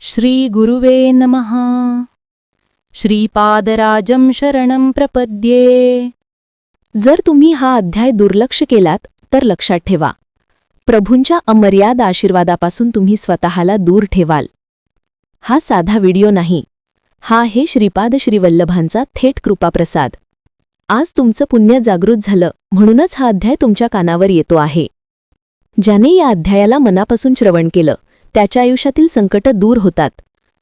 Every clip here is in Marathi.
श्रीगुरुवे नमः। श्रीपादराजं शरणं प्रपद्ये। जर तुम्ही हा अध्याय दुर्लक्ष केलात तर लक्षात ठेवा. प्रभूंच्या अमर्याद आशीर्वादापासून तुम्ही स्वतःला दूर ठेवाल. हा साधा व्हिडिओ नाही. हा हे श्रीपाद श्रीवल्लभांचा थेट कृपाप्रसाद. आज तुमचं पुण्य जागृत झालं म्हणूनच हा अध्याय तुमच्या कानावर येतो आहे. ज्याने या अध्यायाला मनापासून श्रवण केलं त्याच्या आयुष्यातील संकट दूर होतात.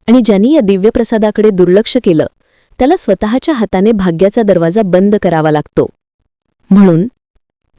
आणि ज्यांनी या दिव्यप्रसादाकडे दुर्लक्ष केलं त्याला स्वतःच्या हाताने भाग्याचा दरवाजा बंद करावा लागतो. म्हणून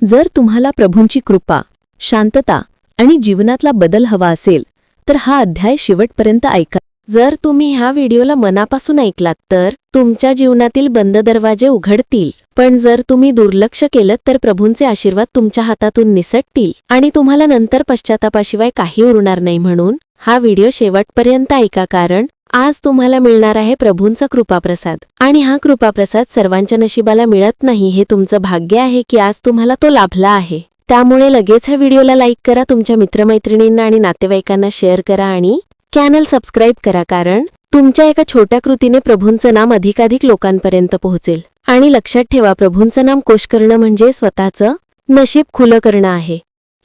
जर तुम्हाला प्रभूंची कृपा शांतता आणि जीवनातला बदल हवा असेल तर हा अध्याय शेवटपर्यंत ऐका. जर तुम्ही ह्या व्हिडिओला मनापासून ऐकलात तर तुमच्या जीवनातील बंद दरवाजे उघडतील. पण जर तुम्ही दुर्लक्ष केलं तर प्रभूंचे आशीर्वाद तुमच्या हातातून निसटतील आणि तुम्हाला नंतर पश्चातापाशिवाय काही उरणार नाही म्हणून हा व्हिडिओ शेवटपर्यंत ऐका कारण आज तुम्हाला मिळणार आहे प्रभूंचा कृपाप्रसाद. आणि हा कृपाप्रसाद सर्वांच्या नशिबाला मिळत नाही हे तुमचं भाग्य आहे की आज तुम्हाला तो लाभला आहे. त्यामुळे लगेच ह्या व्हिडिओला लाईक करा तुमच्या मित्रमैत्रिणींना आणि नातेवाईकांना शेअर करा आणि चॅनल सबस्क्राईब करा कारण तुमच्या एका छोट्या कृतीने प्रभूंचं नाम अधिकाधिक लोकांपर्यंत पोहोचेल. आणि लक्षात ठेवा प्रभूंचं नाम कोश करणं म्हणजे स्वतःचं नशीब खुलं करणं आहे.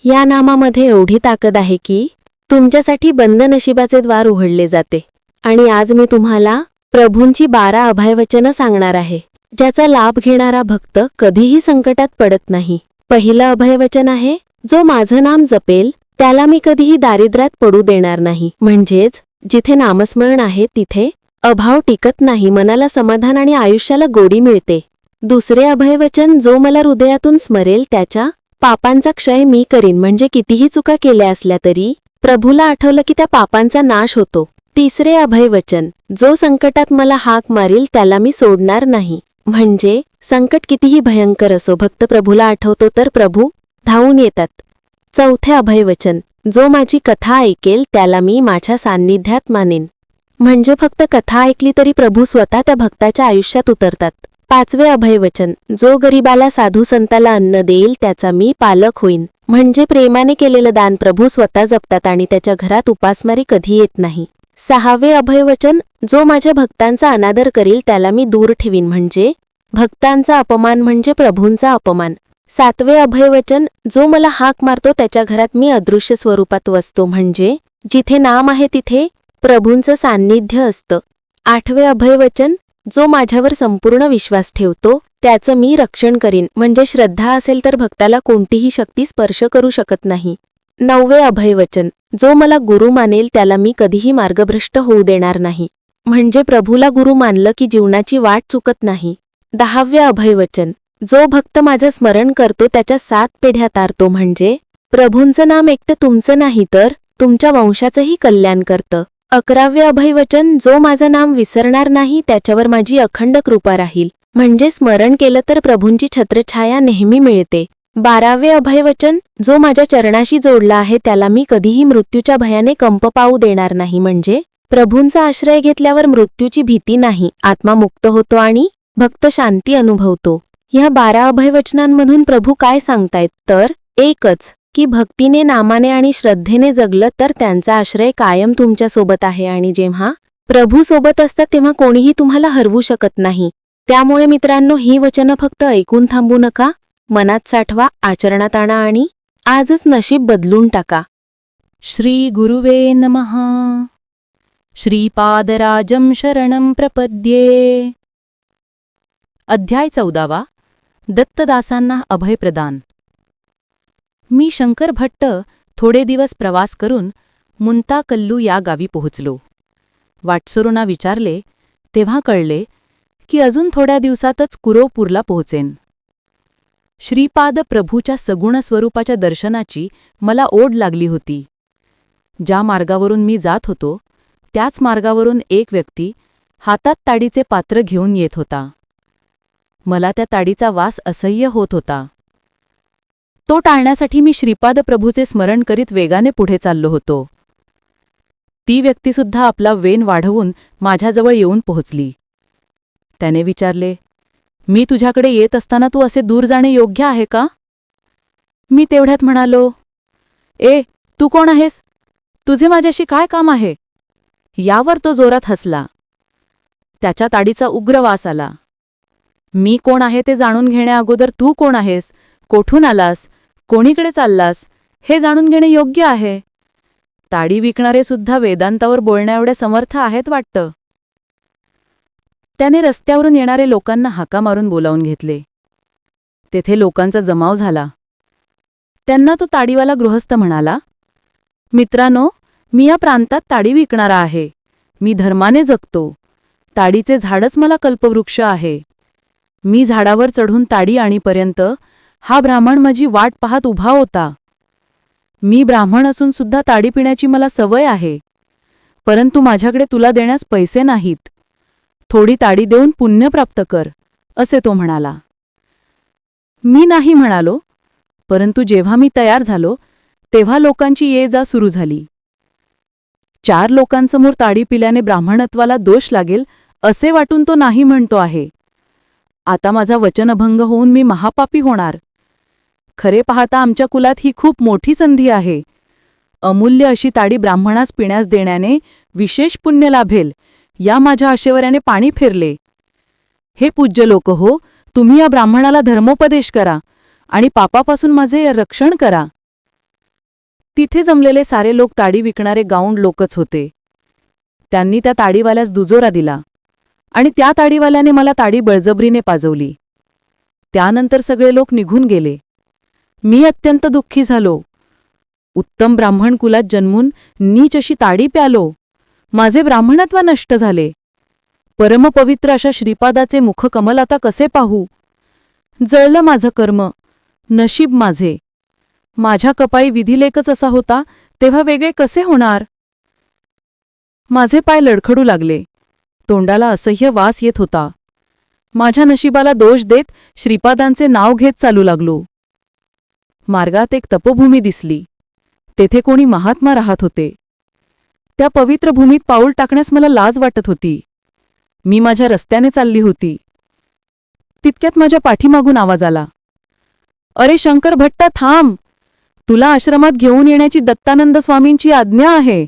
या नामामध्ये एवढी ताकद आहे की तुमच्यासाठी बंद नशिबाचे द्वार उघडले जाते. आणि आज मी तुम्हाला प्रभूंची बारा अभयवचनं सांगणार आहे ज्याचा लाभ घेणारा भक्त कधीही संकटात पडत नाही. पहिलं अभयवचन आहे जो माझं नाम जपेल त्याला मी कधीही दारिद्र्यात पडू देणार नाही. म्हणजेच जिथे नामस्मरण आहे तिथे अभाव टिकत नाही मनाला समाधान आणि आयुष्याला गोडी मिळते. दुसरे अभयवचन जो मला हृदयातून स्मरेल त्याच्या पापांचा क्षय मी करीन. म्हणजे कितीही चुका केल्या असल्या तरी प्रभूला आठवलं की त्या पापांचा नाश होतो. तिसरे अभयवचन जो संकटात मला हाक मारील त्याला मी सोडणार नाही. म्हणजे संकट कितीही भयंकर असो भक्त प्रभूला आठवतो तर प्रभू धावून येतात. चौथे अभयवचन. जो माझी कथा ऐकेल त्याला मी माझ्या सान्निध्यात मानेन. म्हणजे फक्त कथा ऐकली तरी प्रभू स्वतः त्या भक्ताच्या आयुष्यात उतरतात. पाचवे अभयवचन. जो गरिबाला साधू संताला अन्न देईल त्याचा मी पालक होईन. म्हणजे प्रेमाने केलेलं दान प्रभू स्वतः जपतात आणि त्याच्या घरात उपासमारी कधी येत नाही. सहावे अभयवचन. जो माझ्या भक्तांचा अनादर करील त्याला मी दूर ठेवीन. म्हणजे? भक्तांचा अपमान म्हणजे प्रभूंचा अपमान. सातवे अभयवचन जो मला हाक मारतो त्याच्या घरात मी अदृश्य स्वरूपात वसतो म्हणजे जिथे नाम आहे तिथे प्रभूंचं सान्निध्य असतं. आठवे अभयवचन जो माझ्यावर संपूर्ण विश्वास ठेवतो त्याचं मी रक्षण करीन. म्हणजे श्रद्धा असेल तर भक्ताला कोणतीही शक्ती स्पर्श करू शकत नाही. नववे अभयवचन जो मला गुरु मानेल त्याला मी कधीही मार्गभ्रष्ट होऊ देणार नाही. म्हणजे प्रभूला गुरु मानलं की जीवनाची वाट चुकत नाही. दहावे अभयवचन जो भक्त माझं स्मरण करतो त्याच्या सात पेढ्या तारतो म्हणजे प्रभूंचं नाम एकटं तुमचं नाही तर तुमच्या वंशाचंही कल्याण करतं. अकरावे अभयवचन जो माझं नाम विसरणार नाही त्याच्यावर माझी अखंड कृपा राहील. म्हणजे स्मरण केलं तर प्रभूंची छत्रछाया नेहमी मिळते. बारावे अभयवचन जो माझ्या चरणाशी जोडला आहे त्याला मी कधीही मृत्यूच्या भयाने कंप पावू देणार नाही. म्हणजे प्रभूंचा आश्रय घेतल्यावर मृत्यूची भीती नाही. आत्मा मुक्त होतो आणि भक्त शांती अनुभवतो. ह्या बारा अभयवचनांमधून प्रभू काय सांगतायत? तर एकच की भक्तीने नामाने आणि श्रद्धेने जगलं तर त्यांचा आश्रय कायम तुमच्यासोबत आहे आणि जेव्हा प्रभू सोबत असतात तेव्हा कोणीही तुम्हाला हरवू शकत नाही. त्यामुळे मित्रांनो ही वचनं फक्त ऐकून थांबू नका मनात साठवा आचरणात आणा आणि आजच नशीब बदलून टाका. श्री गुरुवे नमः. श्रीपादराजं शरणं प्रपद्ये. अध्याय चौदावा. दत्तदासांना अभय प्रदान. मी शंकर भट्ट थोडे दिवस प्रवास करून मुंताकल्लू या गावी पोहोचलो. वाटसरूंना विचारले तेव्हा कळले की अजून थोड्या दिवसातच कुरोपूरला पोहोचेन. श्रीपाद प्रभूच्या सगुण स्वरूपाच्या दर्शनाची मला ओढ लागली होती. ज्या मार्गावरून मी जात होतो त्याच मार्गावरून एक व्यक्ती हातात ताडीचे पात्र घेऊन येत होता. मला त्या ताडीचा वास असह्य होत होता. तो टाळण्यासाठी मी श्रीपाद प्रभूचे स्मरण करीत वेगाने पुढे चाललो होतो. ती व्यक्तीसुद्धा आपला वेन वाढवून माझ्याजवळ येऊन पोहोचली. त्याने विचारले मी तुझ्याकडे येत असताना तू असे दूर जाणे योग्य आहे का? मी तेवढ्यात म्हणालो ए तू कोण आहेस? तुझे माझ्याशी काय काम आहे? यावर तो जोरात हसला. त्याच्या ताडीचा उग्र वास आला. मी कोण आहे ते जाणून घेण्याअगोदर तू कोण आहेस? कोठून आलास? कोणीकडे चाललास? हे जाणून घेणे योग्य आहे. ताडी विकणारे सुद्धा वेदांतावर बोलण्याएवढे समर्थ आहेत वाटतं. त्याने रस्त्यावरून येणारे लोकांना हाका मारून बोलावून घेतले. तेथे लोकांचा जमाव झाला. त्यांना तो ताडीवाला गृहस्थ म्हणाला मित्रांनो मी या प्रांतात ताडी विकणारा आहे. मी धर्माने जगतो. ताडीचे झाडच मला कल्पवृक्ष आहे. मी झाडावर चढून ताडी आणीपर्यंत हा ब्राह्मण माझी वाट पाहत उभा होता. मी ब्राह्मण असून सुद्धा ताडी पिण्याची मला सवय आहे. परंतु माझ्याकडे तुला देण्यास पैसे नाहीत. थोडी ताडी देऊन पुण्य प्राप्त कर असे तो म्हणाला. मी नाही म्हणालो परंतु जेव्हा मी तयार झालो तेव्हा लोकांची ये जा सुरू झाली. चार लोकांसमोर ताडी पिल्याने ब्राह्मणत्वाला दोष लागेल असे वाटून तो नाही म्हणतो आहे. आता माझा वचनभंग होऊन मी महापापी होणार. खरे पाहता आमच्या कुलात ही खूप मोठी संधी आहे. अमूल्य अशी ताडी ब्राह्मणास पिण्यास देण्याने विशेष पुण्य लाभेल या माझ्या आशेवऱ्याने पाणी फिरले. हे पूज्य लोक हो तुम्ही या ब्राह्मणाला धर्मोपदेश करा आणि पापापासून माझे रक्षण करा. तिथे जमलेले सारे लोक ताडी विकणारे गाऊंड लोकच होते. त्यांनी त्या ताडीवाल्यास दुजोरा दिला. आणि त्या ताडीवाल्याने मला ताडी बळजबरीने पाजवली. त्यानंतर सगळे लोक निघून गेले. मी अत्यंत दुःखी झालो. उत्तम ब्राह्मण कुलात जन्मून नीच अशी ताडी प्यालो. माझे ब्राह्मणत्व नष्ट झाले. परमपवित्र अशा श्रीपादाचे मुखकमल आता कसे पाहू? जळलं माझं कर्म. नशीब माझे. माझ्या कपाळी विधिलेखच असा होता तेव्हा वेगळे कसे होणार? माझे पाय लडखडू लागले. तोंडाला असह्य वास येत होता. माझ्या नशिबाला दोष देत श्रीपादांचे नाव घेत चालू लागलो. मार्गात एक तपोभूमी दिसली. तेथे कोणी महात्मा राहत होते. त्या पवित्र भूमीत पाऊल टाकण्यास मला लाज वाटत होती. मी माझ्या रस्त्याने चालली होती. तितक्यात माझ्या पाठीमागून आवाज आला. अरे शंकर भट्टा थांब! तुला आश्रमात घेऊन येण्याची दत्तानंद स्वामींची आज्ञा आहे.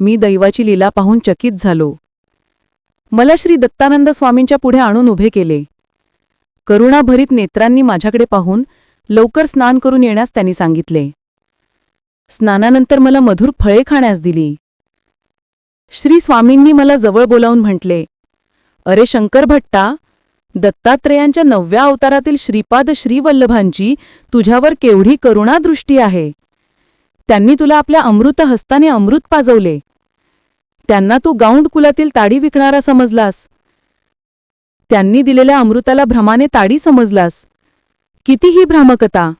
मी दैवाची लीला पाहून चकित झालो. मला श्री दत्तानंद स्वामींच्या पुढे आणून उभे केले. करुणाभरीत नेत्रांनी माझ्याकडे पाहून लवकर स्नान करून येण्यास त्यांनी सांगितले. स्नानानंतर मला मधुर फळे खाण्यास दिली. श्री स्वामींनी मला जवळ बोलावून म्हटले अरे शंकर भट्टा दत्तात्रेयांच्या नवव्या अवतारातील श्रीपाद श्रीवल्लभांची तुझ्यावर केवढी करुणादृष्टी आहे. त्यांनी तुला आपल्या अमृत हस्ताने अमृत पाजवले. त्यांना तू गाऊंड कुलातील ताडी विकणारा समजलास. त्यांनी दिलेल्या अमृताला भ्रमाने ताडी समजलास. किती ही भ्रामकता.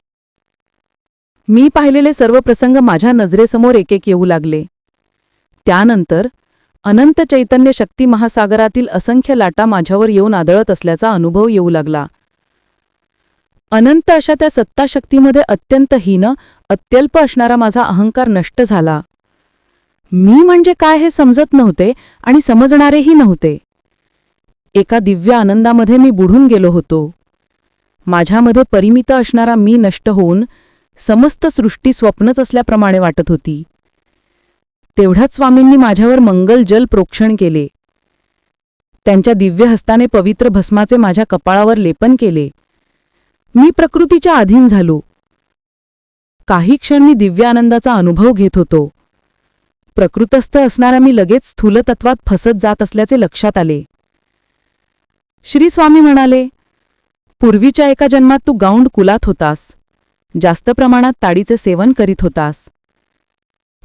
मी पाहिलेले सर्व प्रसंग माझ्या नजरेसमोर एक एक येऊ लागले. त्यानंतर अनंत चैतन्य शक्ती महासागरातील असंख्य लाटा माझ्यावर येऊन आदळत असल्याचा अनुभव येऊ लागला. अनंत अशा त्या सत्ताशक्तीमध्ये अत्यंत हीन अत्यल्प असणारा माझा अहंकार नष्ट झाला. मी म्हणजे काय हे समजत नव्हते आणि समजणारेही नव्हते. एका दिव्य आनंदामध्ये मी बुडून गेलो होतो. माझ्यामध्ये परिमित असणारा मी नष्ट होऊन समस्त सृष्टी स्वप्नच असल्याप्रमाणे वाटत होती. तेवढ्याच स्वामींनी माझ्यावर मंगल जल प्रोक्षण केले. त्यांच्या दिव्य हस्ताने पवित्र भस्माचे माझ्या कपाळावर लेपन केले. मी प्रकृतीच्या अधीन झालो. काही क्षण मी दिव्य आनंदाचा अनुभव घेत होतो. प्रकृतस्थ असणारा मी लगेच स्थूलतत्वात फसत जात असल्याचे लक्षात आले. श्री स्वामी म्हणाले पूर्वीच्या एका जन्मात तू गाऊंड कुलात होतास. जास्त प्रमाणात ताडीचे सेवन करीत होतास.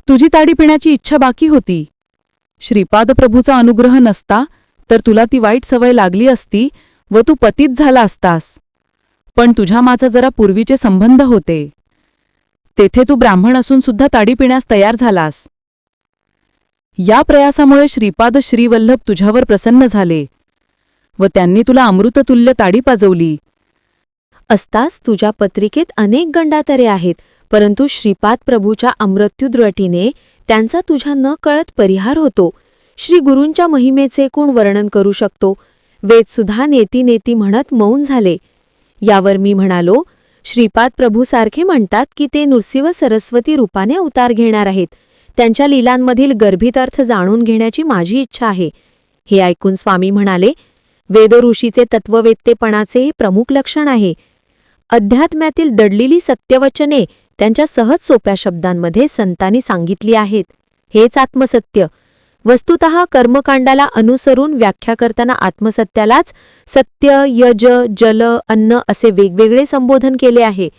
तुझी ताडी पिण्याची इच्छा बाकी होती. श्रीपाद प्रभूचा अनुग्रह नसता तर तुला ती वाईट सवय लागली असती व तू पतीत झाला असतास. पण तुझ्या माझा जरा पूर्वीचे संबंध होते. तेथे तू ब्राह्मण असून सुद्धा ताडी पिण्यास तयार झालास. या प्रयासामुळे श्रीपाद श्रीवल्लभ तुझ्यावर प्रसन्न झाले व त्यांनी तुला अमृततुल्य ताडी पाजवली. असताच तुझ्या पत्रिकेत अनेक गंडातरे आहेत परंतु श्रीपाद प्रभूच्या अमृत्युद्रटीने त्यांचा तुझ्या न कळत परिहार होतो. श्री गुरूंच्या महिमेचे कोण वर्णन करू शकतो? वेदसुद्धा नेती नेती म्हणत मौन झाले. यावर मी म्हणालो श्रीपाद प्रभू सारखे म्हणतात की ते नृसिंह सरस्वती रूपाने अवतार घेणार आहेत. त्यांच्या लीलांमधील गर्भित अर्थ जाणून घेण्याची माझी इच्छा आहे. हे ऐकून स्वामी म्हणाले वेदऋषीचे तत्ववेत्तेपणाचे हे प्रमुख लक्षण आहे. अध्यात्म्यातील दडलेली सत्यवचने त्यांच्या सहज सोप्या शब्दांमध्ये संतांनी सांगितली आहेत. हेच आत्मसत्य. वस्तुत कर्मकांडाला अनुसरून व्याख्या करताना आत्मसत्यालाच सत्य यज जल अन्न असे वेगवेगळे संबोधन केले आहे.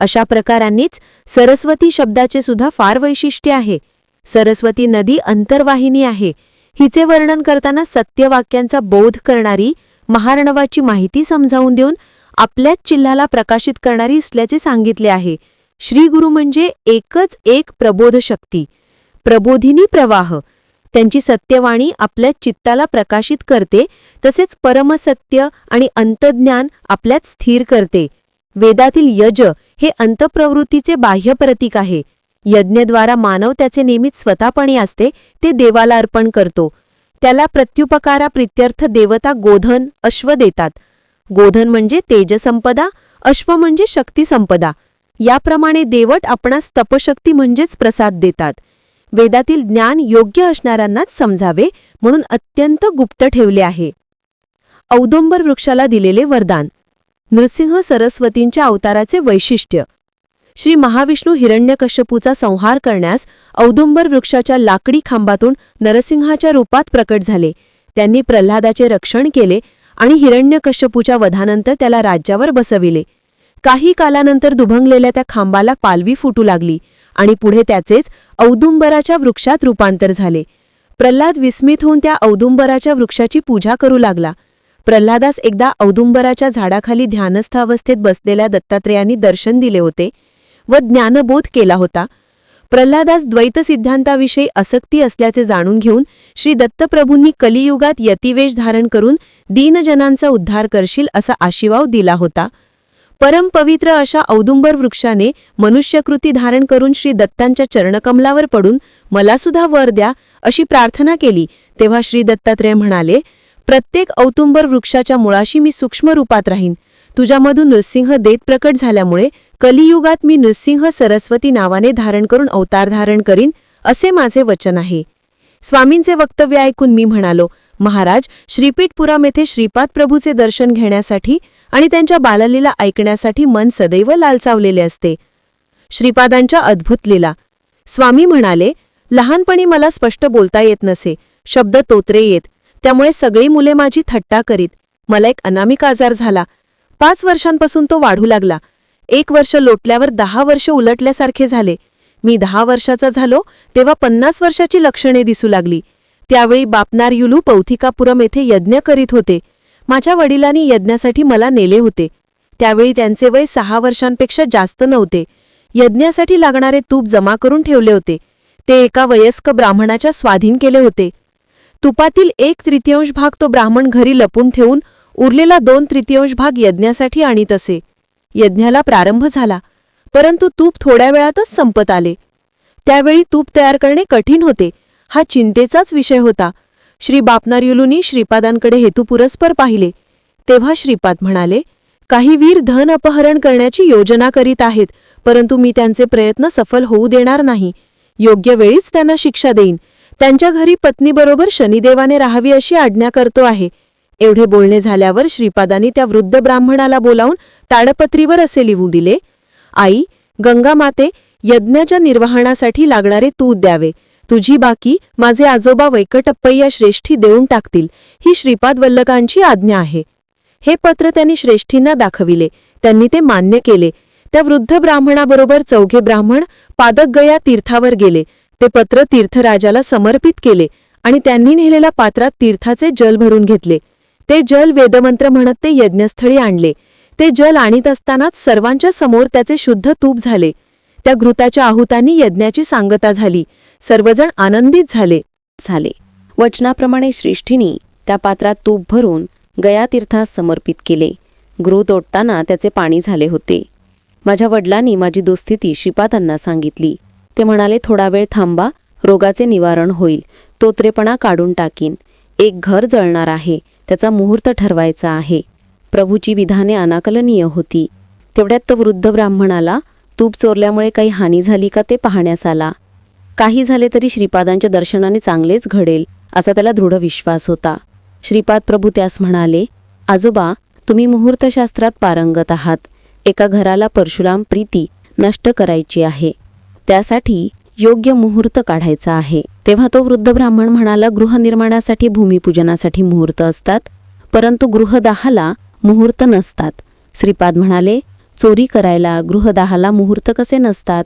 अशा प्रकारांनीच सरस्वती शब्दाचे सुद्धा फार वैशिष्ट्य आहे. सरस्वती नदी अंतर्वाहिनी आहे. हिचे वर्णन करताना सत्यवाक्यांचा बोध करणारी महारणवाची माहिती समजावून देऊन आपल्याच चिल्लाला प्रकाशित करणारी असल्याचे सांगितले आहे. श्रीगुरु म्हणजे एकच एक प्रबोध शक्ती. प्रबोधिनी प्रवाह. त्यांची सत्यवाणी आपल्या चित्ताला प्रकाशित करते तसेच परमसत्य आणि अंतज्ञान आपल्यात स्थिर करते. वेदातील यज हे अंतप्रवृत्तीचे बाह्य प्रतीक आहे. यज्ञद्वारा मानव त्याचे नेहमीच स्वतःपणे असते ते देवाला अर्पण करतो. त्याला प्रत्युपकारा प्रित्यर्थ देवता गोधन अश्व देतात. गोधन म्हणजे तेजसंपदा अश्व म्हणजे शक्तिसंपदा. याप्रमाणे देवट आपणास तपशक्ती म्हणजेच प्रसाद देतात. वेदातील ज्ञान योग्य असणाऱ्यांनाच समजावे म्हणून अत्यंत गुप्त ठेवले आहे. औदुंबर वृक्षाला दिलेले वरदान. नृसिंह सरस्वतींच्या अवताराचे वैशिष्ट्य. श्री महाविष्णू हिरण्यकश्यपूचा संहार करण्यास औदुंबर वृक्षाच्या लाकडी खांबातून नरसिंहाच्या रूपात प्रकट झाले. त्यांनी प्रल्हादाचे रक्षण केले आणि हिरण्यकश्यपूच्या वधानंतर त्याला राज्यावर बसविले. काही कालानंतर दुभंगलेल्या त्या खांबाला पालवी फुटू लागली आणि पुढे त्याचेच औदुंबराच्या वृक्षात रूपांतर झाले. प्रल्हाद विस्मित होऊन त्या औदुंबराच्या वृक्षाची पूजा करू लागला. प्रल्हादास एकदा औदुंबराच्या झाडाखाली ध्यानस्थ अवस्थेत बसलेल्या दत्तात्रेयांनी दर्शन दिले होते व ज्ञानबोध केला होता. प्रल्हादास द्वैत सिद्धांताविषयी आसक्ती असल्याचे जाणून घेऊन श्री दत्तप्रभूंनी कलियुगात यतिवेश धारण करून दीनजनांचा उद्धार करशील असा आशिवाव दिला होता. परमपवित्र अशा औदुंबर वृक्षाने मनुष्यकृती धारण करून श्री दत्तांच्या चरणकमलावर पडून मला सुद्धा वर द्या अशी प्रार्थना केली. तेव्हा श्री दत्तात्रेय म्हणाले प्रत्येक औतुंबर वृक्षाच्या मुळाशी मी सूक्ष्म रूपात राहीन. तुझ्यामधून नृसिंह देत प्रकट झाल्यामुळे कलियुगात मी नृसिंह सरस्वती नावाने धारण करून अवतार धारण करीन असे माझे वचन आहे. स्वामींचे वक्तव्य ऐकून मी म्हणालो महाराज श्रीपीठपुराम येथे श्रीपाद प्रभूचे दर्शन घेण्यासाठी आणि त्यांच्या बाललीला ऐकण्यासाठी मन सदैव लालचावलेले असते. श्रीपादांच्या अद्भुत लीला. स्वामी म्हणाले लहानपणी मला स्पष्ट बोलता येत नसे. शब्द तोत्रे येत. त्यामुळे सगळी मुले माझी थट्टा करीत. मला एक अनामिक आजार झाला. पाच वर्षांपासून तो वाढू लागला. एक वर्ष लोटल्यावर दहा वर्ष उलटल्यासारखे झाले. मी दहा वर्षाचा झालो तेव्हा पन्नास वर्षाची लक्षणे दिसू लागली. त्यावेळी बापनार युलू पौथिकापुरम येथे यज्ञ करीत होते. माझ्या वडिलांनी यज्ञासाठी मला नेले होते. त्यावेळी त्यांचे वय सहा वर्षांपेक्षा जास्त नव्हते. यज्ञासाठी लागणारे तूप जमा करून ठेवले होते. ते एका वयस्क ब्राह्मणाच्या स्वाधीन केले होते. तुपातील एक तृतीयांश भाग तो ब्राह्मण घरी लपून ठेवून उरलेला दोन तृतीयांश भाग यज्ञासाठी आणीत असे. यज्ञाला प्रारंभ झाला. परंतु तूप थोड्या वेळातच संपत आले. त्यावेळी तूप तयार करणे कठीण होते. हा चिंतेचाच विषय होता. श्री बापनार्युलूंनी श्रीपादांकडे हेतुपुरस्पर पाहिले. तेव्हा श्रीपाद म्हणाले काही वीर धन अपहरण करण्याची योजना करीत आहेत परंतु मी त्यांचे प्रयत्न सफल होऊ देणार नाही. योग्य वेळीच त्यांना शिक्षा देईन. त्यांच्या घरी पत्नीबरोबर शनिदेवाने राहावी अशी आज्ञा करतो आहे. एवढे बोलणे झाल्यावर श्रीपादांनी त्या वृद्ध ब्राह्मणाला बोलावून ताडपत्रीवर असे लिहू दिले आई गंगा माते यज्ञाच्या निर्वहणासाठी लागणारे तू द्यावे. तुझी बाकी माझे आजोबा वैकटप्पय्या श्रेष्ठी देऊन टाकतील. ही श्रीपाद वल्लकांची आज्ञा आहे. हे पत्र त्यांनी श्रेष्ठींना दाखविले. त्यांनी ते मान्य केले. त्या वृद्ध ब्राह्मणाबरोबर चौघे ब्राह्मण पादकगया तीर्थावर गेले. ते पत्र तीर्थराजाला समर्पित केले आणि त्यांनी नेलेल्या पात्रात तीर्थाचे जल भरून घेतले. ते जल वेदमंत्र म्हणत ते यज्ञस्थळी आणले. ते जल आणीत असतानाच सर्वांच्या समोर त्याचे शुद्ध तूप झाले. त्या घृताच्या आहुतांनी यज्ञाची सांगता झाली. सर्वजण आनंदित झाले. झाले. वचनाप्रमाणे श्रेष्ठीनी त्या पात्रात तूप भरून गयातीर्थास समर्पित केले. घृत ओढताना त्याचे पाणी झाले होते. माझ्या वडिलांनी माझी दुस्थिती शिपातांना सांगितली. ते म्हणाले थोडा वेळ थांबा रोगाचे निवारण होईल. तोत्रेपणा काढून टाकीन. एक घर जळणार आहे. त्याचा मुहूर्त ठरवायचा आहे. प्रभूची विधाने अनाकलनीय होती. तेवढ्यात तो वृद्ध ब्राह्मणाला तूप चोरल्यामुळे काही हानी झाली का ते पाहण्यास आला. काही झाले तरी श्रीपादांच्या दर्शनाने चांगलेच घडेल असा त्याला दृढ विश्वास होता. श्रीपाद प्रभू त्यास म्हणाले आजोबा तुम्ही मुहूर्तशास्त्रात पारंगत आहात. एका घराला परशुराम प्रीती नष्ट करायची आहे. त्यासाठी योग्य मुहूर्त काढायचा आहे. तेव्हा तो वृद्ध ब्राह्मण म्हणाला गृहनिर्माणासाठी भूमिपूजनासाठी मुहूर्त असतात परंतु गृहदाहाला मुहूर्त नसतात. श्रीपाद म्हणाले चोरी करायला गृहदाहाला मुहूर्त कसे नसतात?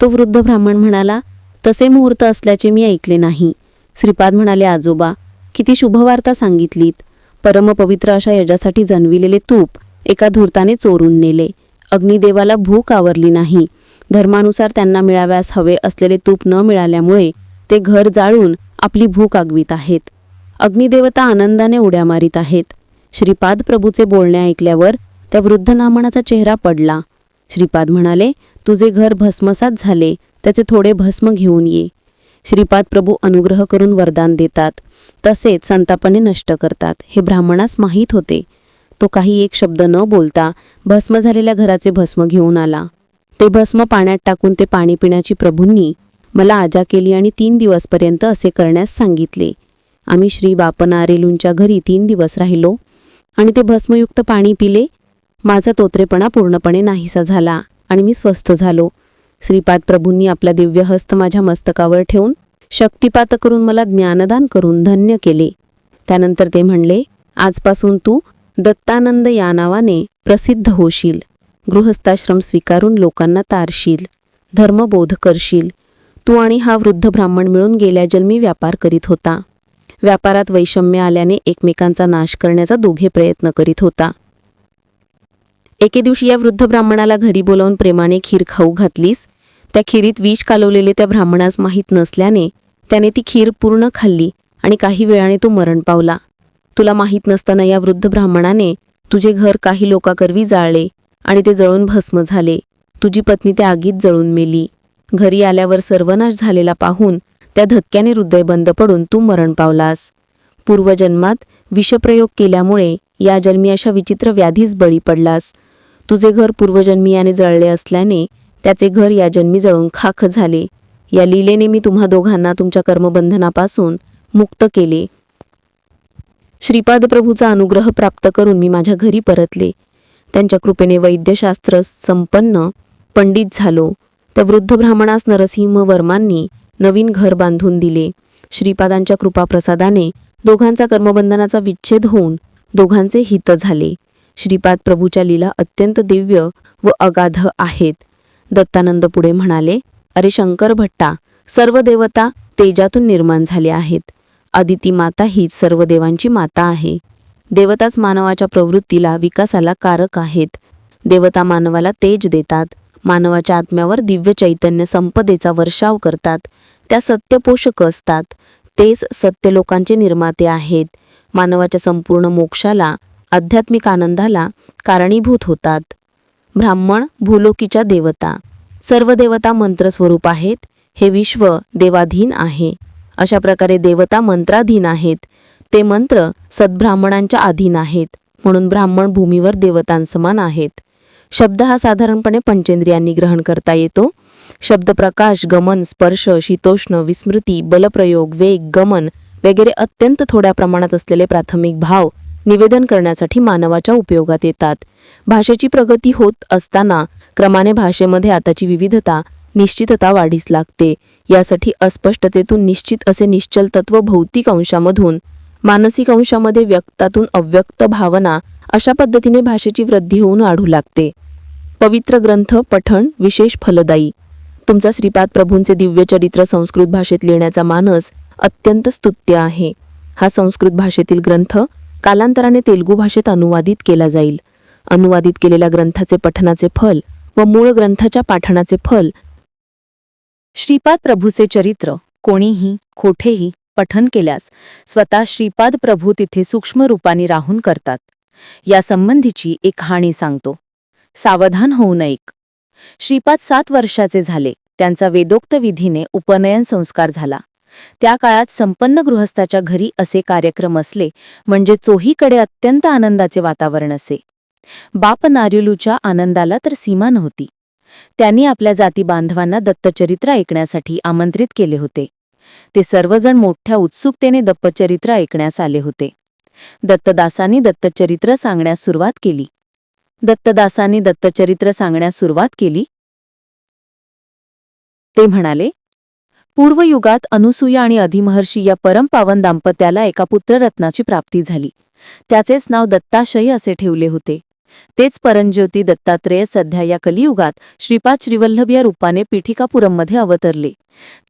तो वृद्ध ब्राह्मण म्हणाला तसे मुहूर्त असल्याचे मी ऐकले नाही. श्रीपाद म्हणाले आजोबा किती शुभवार्ता सांगितलीत. परमपवित्र अशा यजासाठी जन्विलेले तूप एका धूर्ताने चोरून नेले. अग्निदेवाला भूक आवरली नाही. धर्मानुसार त्यांना मिळाव्यास हवे असलेले तूप न मिळाल्यामुळे ते घर जाळून आपली भूक आगवीत आहेत. अग्निदेवता आनंदाने उड्या मारीत आहेत. श्रीपाद प्रभूचे बोलणे ऐकल्यावर त्या वृद्ध नामणाचा चेहरा पडला. श्रीपाद म्हणाले तुझे घर भस्मसात झाले त्याचे थोडे भस्म घेऊन ये. श्रीपाद प्रभू अनुग्रह करून वरदान देतात. तसेच संतापाने नष्ट करतात. हे ब्राह्मणास माहीत होते. तो काही एक शब्द न बोलता भस्म झालेल्या घराचे भस्म घेऊन आला. ते भस्म पाण्यात टाकून ते पाणी पिण्याची प्रभूंनी मला आजा केली आणि तीन दिवसपर्यंत असे करण्यास सांगितले. आम्ही श्री बापनारेलूंच्या घरी तीन दिवस राहिलो आणि ते भस्मयुक्त पाणी पिले. माझा तोत्रेपणा पूर्णपणे नाहीसा झाला आणि मी स्वस्थ झालो. श्रीपाद प्रभूंनी आपला दिव्य हस्त माझ्या मस्तकावर ठेवून शक्तिपात करून मला ज्ञानदान करून धन्य केले. त्यानंतर ते म्हणले आजपासून तू दत्तानंद या नावाने प्रसिद्ध होशील. गृहस्थाश्रम स्वीकारून लोकांना तारशील धर्मबोध करशील. तू आणि हा वृद्ध ब्राह्मण मिळून गेल्या जन्मी व्यापार करीत होता. व्यापारात वैषम्य आल्याने एकमेकांचा नाश करण्याचा दोघे प्रयत्न करीत होता. एके दिवशी या वृद्ध ब्राह्मणाला घरी बोलावून प्रेमाने खीर खाऊ घातलीस. त्या खिरीत विष कालवलेले त्या ब्राह्मणास माहीत नसल्याने त्याने ती खीर पूर्ण खाल्ली आणि काही वेळाने तो मरण पावला. तुला माहीत नसताना या वृद्ध ब्राह्मणाने तुझे घर काही लोकाकरवी जाळले. आणि ते जळून भस्म झाले. तुझी पत्नी त्या आगीत जळून मेली. घरी आल्यावर सर्वनाश झालेला पाहून त्या धक्क्याने हृदय बंद पडून तू मरण पावलास. पूर्वजन्मात विषप्रयोग केल्यामुळे या जन्मी अशा विचित्र व्याधीस बळी पडलास. तुझे घर पूर्वजन्मियाने जळले असल्याने त्याचे घर या जन्मी जळून खाख झाले. या लीलेने मी तुम्हा दोघांना तुमच्या कर्मबंधनापासून मुक्त केले. श्रीपाद प्रभूचा अनुग्रह प्राप्त करून मी माझ्या घरी परतले. त्यांच्या कृपेने वैद्यशास्त्र संपन्न पंडित झालो. त्या वृद्ध ब्राह्मणास नरसिंह वर्मांनी नवीन घर बांधून दिले. श्रीपादांच्या कृपाप्रसादाने दोघांचा कर्मबंधनाचा विच्छेद होऊन दोघांचे हित झाले. श्रीपाद प्रभूच्या लीला अत्यंत दिव्य व अगाध आहेत. दत्तानंद पुढे म्हणाले अरे शंकर भट्टा सर्व देवता तेजातून निर्माण झाले आहेत. आदिती माता हीच सर्व देवांची माता आहे. देवताच मानवाच्या प्रवृत्तीला विकासाला कारक आहेत. देवता मानवाला तेज देतात. मानवाच्या आत्म्यावर दिव्य चैतन्य संपदेचा वर्षाव करतात. त्या सत्यपोषक असतात. तेच सत्य लोकांचे निर्माते आहेत. मानवाच्या संपूर्ण मोक्षाला आध्यात्मिक आनंदाला कारणीभूत होतात. ब्राह्मण भूलोकीच्या देवता. सर्व देवता मंत्रस्वरूप आहेत. हे विश्व देवाधीन आहे. अशा प्रकारे देवता मंत्राधीन आहेत. ते मंत्र सद्ब्राह्मणांच्या अधीन आहेत म्हणून ब्राह्मण भूमीवर देवतांसमान आहेत. शब्द हा साधारणपणे पंचेंद्रियांनी ग्रहण करता येतो. शब्द प्रकाश गमन स्पर्श शीतोष्ण विस्मृती बलप्रयोग वेग गमन वगैरे अत्यंत थोड्या प्रमाणात असलेले प्राथमिक भाव निवेदन करण्यासाठी मानवाच्या उपयोगात येतात. भाषेची प्रगती होत असताना क्रमाने भाषेमध्ये आताची विविधता निश्चितता वाढीस लागते. यासाठी अस्पष्टतेतून निश्चित असे निश्चल तत्व भौतिक अंशामधून मानसिक अंशामध्ये व्यक्तातून अव्यक्त भावना अशा पद्धतीने भाषेची वृद्धी होऊन आढू लागते. पवित्र ग्रंथ पठण विशेष फलदायी. तुमचा श्रीपाद प्रभूंचे दिव्य चरित्र संस्कृत भाषेत लिहिण्याचा मानस अत्यंत स्तुत्य आहे. हा संस्कृत भाषेतील ग्रंथ कालांतराने तेलुगू भाषेत अनुवादित केला जाईल. अनुवादित केलेल्या ग्रंथाचे पठनाचे फल व मूळ ग्रंथाच्या पाठणाचे फल श्रीपाद प्रभूचे चरित्र कोणीही कोठेही पठन केल्यास स्वतः श्रीपाद प्रभू तिथे सूक्ष्म रूपाने राहून करतात. या संबंधीची एक हाणी सांगतो. सावधान होऊ नयेक श्रीपाद सात वर्षाचे झाले. त्यांचा वेदोक्त विधीने उपनयन संस्कार झाला. त्या काळात संपन्न गृहस्थाच्या घरी असे कार्यक्रम असले म्हणजे चोहीकडे अत्यंत आनंदाचे वातावरण असे. बाप नार्युलूच्या आनंदाला तर सीमा नव्हती. त्यांनी आपल्या जाती बांधवांना दत्तचरित्र ऐकण्यासाठी आमंत्रित केले होते. ते सर्वजण मोठ्या उत्सुकतेने दत्तचरित्र ऐकण्यास आले होते. दत्तदासांनी दत्तचरित्र सांगण्यास सुरुवात केली. दत्तदासांनी दत्तचरित्र सांगण्यास सुरुवात केली. ते म्हणाले पूर्वयुगात अनुसूया आणि अधिमहर्षी या परमपावन दाम्पत्याला एका पुत्ररत्नाची प्राप्ती झाली. त्याचेच नाव दत्ताशय असे ठेवले होते. तेच परंज्योती दत्तात्रेय सध्या या कलियुगात श्रीपाद श्रीवल्लभ या रूपाने पीठिकापुरममध्ये अवतरले.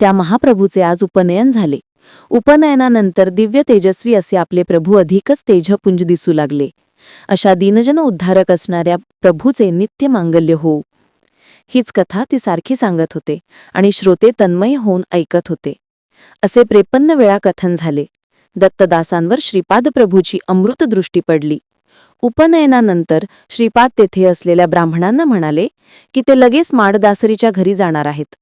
त्या महाप्रभूचे आज उपनयन झाले. उपनयनानंतर दिव्य तेजस्वी असे आपले प्रभू अधिकच तेजपुंज दिसू लागले. अशा दीनजन उद्धारक असणाऱ्या प्रभूचे नित्य मांगल्य हो हीच कथा ती सारखी सांगत होते आणि श्रोते तन्मय होऊन ऐकत होते. असे त्रेपन्न वेळा कथन झाले. दत्तदासांवर श्रीपाद प्रभूची अमृत दृष्टी पडली. उपनयनानंतर श्रीपाद तेथे असलेल्या ब्राह्मणांना म्हणाले की ते लगेच माडदासरीच्या घरी जाणार आहेत.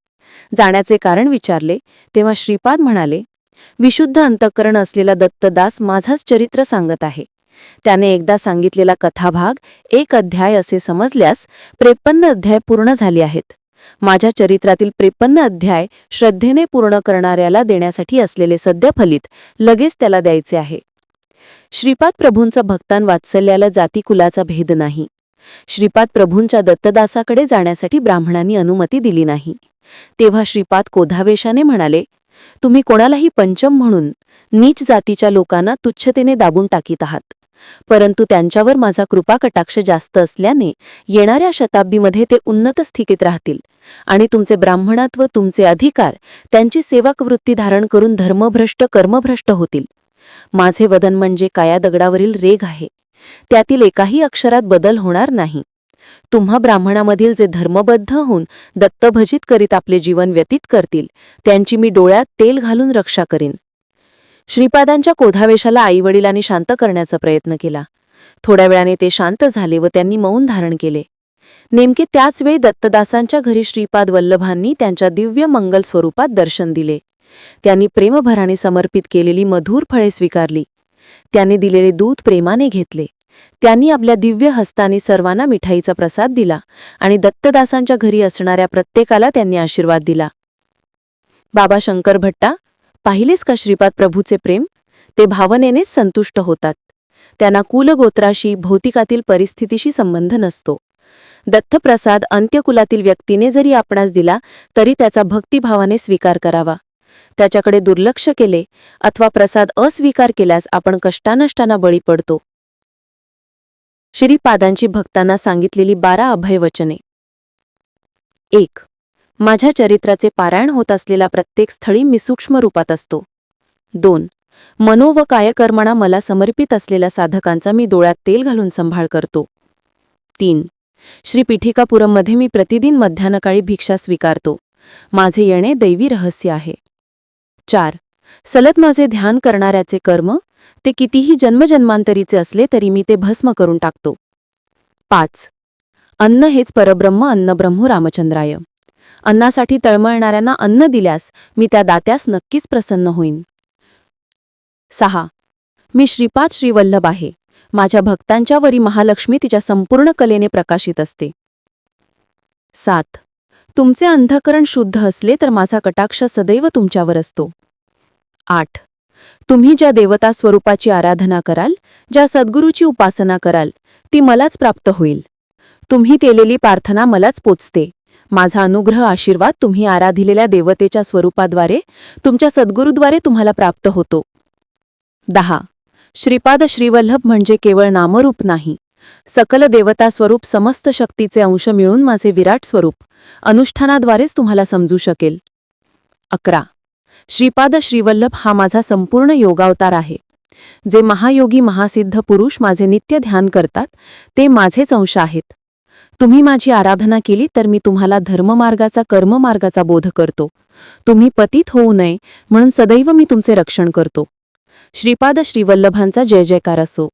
जाण्याचे कारण विचारले तेव्हा श्रीपाद म्हणाले विशुद्ध अंतःकरण असलेला दत्तदास माझाच चरित्र सांगत आहे. त्याने एकदा सांगितलेला कथाभाग एक अध्याय असे समजल्यास त्रेपन्न अध्याय पूर्ण झाले आहेत. माझ्या चरित्रातील त्रेपन्न अध्याय श्रद्धेने पूर्ण करणाऱ्याला देण्यासाठी असलेले सद्यफलित लगेच त्याला द्यायचे आहे. श्रीपाद प्रभूंचा भक्तान वात्सल्याला जातीकुलाचा भेद नाही. श्रीपाद प्रभूंच्या दत्तदासाकडे जाण्यासाठी ब्राह्मणांनी अनुमती दिली नाही. तेव्हा श्रीपाद कोधावेशाने म्हणाले तुम्ही कोणालाही पंचम म्हणून नीच जातीच्या लोकांना तुच्छतेने दाबून टाकीत आहात. परंतु त्यांच्यावर माझा कृपा कटाक्ष जास्त असल्याने येणाऱ्या शताब्दीमध्ये ते उन्नत स्थितीत राहतील आणि तुमचे ब्राह्मणात्व तुमचे अधिकार त्यांची सेवाकवृत्ती धारण करून धर्मभ्रष्ट कर्मभ्रष्ट होतील. माझे वदन म्हणजे काया दगडावरील रेघ आहे. त्यातील एकाही अक्षरात बदल होणार नाही. तुम्हा ब्राह्मणामधील जे धर्मबद्ध होऊन दत्तभजित करीत आपले जीवन व्यतीत करतील त्यांची मी डोळ्यात तेल घालून रक्षा करीन. श्रीपादांच्या कोधावेशाला आईवडिलांनी शांत करण्याचा प्रयत्न केला. थोड्या वेळाने ते शांत झाले व त्यांनी मौन धारण केले. नेमके त्याच वेळी दत्तदासांच्या घरी श्रीपाद वल्लभांनी त्यांच्या दिव्य मंगल स्वरूपात दर्शन दिले. त्यांनी प्रेमभराने समर्पित केलेली मधुर फळे स्वीकारली. त्याने दिलेले दूध प्रेमाने घेतले. त्यांनी आपल्या दिव्य हस्ताने सर्वांना मिठाईचा प्रसाद दिला आणि दत्तदासांच्या घरी असणाऱ्या प्रत्येकाला त्यांनी आशीर्वाद दिला. बाबा शंकर भट्टा पाहिलेस का श्रीपाद प्रभूचे प्रेम? ते भावनेनेच संतुष्ट होतात. त्यांना कुलगोत्राशी भौतिकातील परिस्थितीशी संबंध नसतो. दत्तप्रसाद अंत्यकुलातील व्यक्तीने जरी आपणास दिला तरी त्याचा भक्तिभावाने स्वीकार करावा. त्याच्याकडे दुर्लक्ष केले अथवा प्रसाद अस्वीकार केल्यास आपण कष्टानष्टांना बळी पडतो. श्रीपादांची भक्तांना सांगितलेली बारा अभयवचने. एक माझ्या चरित्राचे पारायण होत असलेला प्रत्येक स्थळी मी सूक्ष्म रूपात असतो. दोन मनो व कायकर्मणा मला समर्पित असलेल्या साधकांचा मी डोळ्यात तेल घालून संभाळ करतो. तीन श्रीपीठिकापुरममध्ये मी प्रतिदिन मध्यानकाळी भिक्षा स्वीकारतो. माझे येणे दैवी रहस्य आहे. चार. सलत माझे ध्यान करणाऱ्याचे कर्म ते कितीही जन्मजन्मांतरीचे असले तरी मी ते भस्म करून टाकतो. पाच. अन्न हेच परब्रह्म अन्नब्रह्मो रामचंद्राय. अन्नासाठी तळमळणाऱ्यांना अन्न दिल्यास मी त्या दात्यास नक्कीच प्रसन्न होईन. सहा. मी श्रीपाद श्रीवल्लभ आहे. माझ्या भक्तांच्यावरी महालक्ष्मी तिच्या संपूर्ण कलेने प्रकाशित असते. सात. तुमचे अंधकरण शुद्ध असले तर माझा कटाक्ष सदैव तुमच्यावर असतो. आठ. तुम्ही ज्या देवता स्वरूपाची आराधना कराल ज्या सद्गुरूची उपासना कराल ती मलाच प्राप्त होईल. तुम्ही केलेली प्रार्थना मलाच पोचते. माझा अनुग्रह आशीर्वाद तुम्ही आराधिलेल्या देवतेच्या स्वरूपाद्वारे तुमच्या सद्गुरूद्वारे तुम्हाला प्राप्त होतो. दहा. श्रीपाद श्रीवल्लभ म्हणजे केवळ नामरूप नाही. सकल देवता स्वरूप समस्त शक्तीचे अंश मिळून माझे विराट स्वरूप अनुष्ठानाद्वारेच तुम्हाला समजू शकेल. अकरा. श्रीपाद श्रीवल्लभ हा माझा संपूर्ण योगावतार आहे. जे महायोगी महासिद्ध पुरुष माझे नित्य ध्यान करतात ते माझेच अंश आहेत. तुम्ही माझी आराधना केली तर मी तुम्हाला धर्ममार्गाचा कर्ममार्गाचा बोध करतो. तुम्ही पतित होऊ नये म्हणून सदैव मी तुमचे रक्षण करतो. श्रीपाद श्रीवल्लभांचा जय जयकार असो.